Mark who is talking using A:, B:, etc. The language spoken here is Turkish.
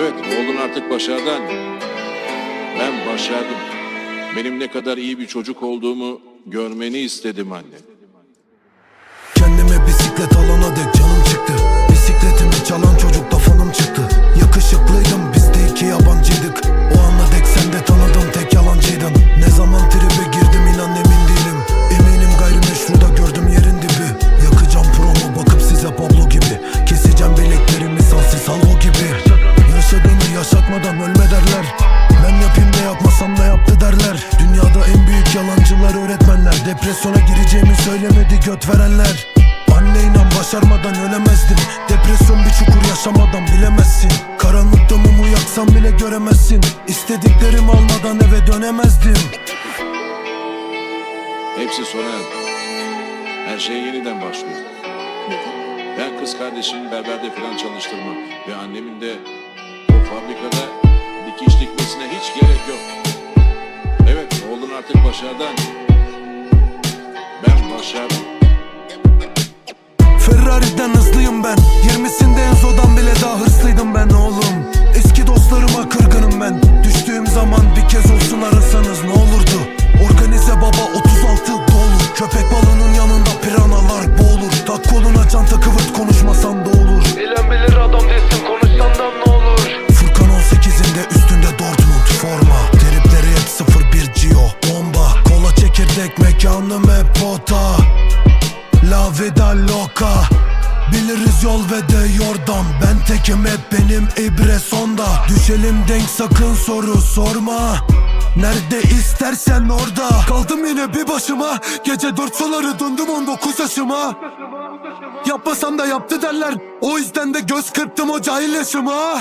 A: Evet, oğlun artık başardı anne. Ben başardım. Benim ne kadar iyi bir çocuk olduğumu görmeni istedim anne.
B: Kendime bisiklet alana Yaşatmadan ölme derler. Ben yapayım da yapmasam da yaptı derler. Dünyada en büyük yalancılar öğretmenler. Depresyona gireceğimi söylemedi göt verenler. Anne inan başarmadan ölemezdim. Depresyon bir çukur yaşamadan bilemezsin. Karanlıkta mumu yaksam bile göremezsin. İstediklerimi almadan eve dönemezdim.
A: Hepsi sona erdi. Her şey yeniden başlıyor. Ben kız kardeşimin berberde falan çalıştırmam. Ve annemin de dikiş dikmesine hiç gerek yok. Evet, oğlun artık başardı anne. Ben başardım.
B: Ferrari'den hızlıyım ben 20'sinde Enzo'dan bile daha hırslıydım ben oğlum çekirdek mekanım hep pota La vida loca. Biliriz yol ve de yordam Ben tekim hep benim ibre sonda. Düşelim denk sakın soru sorma. Nerede istersen orada. Kaldım yine bir başıma. Gece dört suları döndüm 19 yaşıma. Yapmasam da yaptı derler. O yüzden de göz kırptım o cahil yaşıma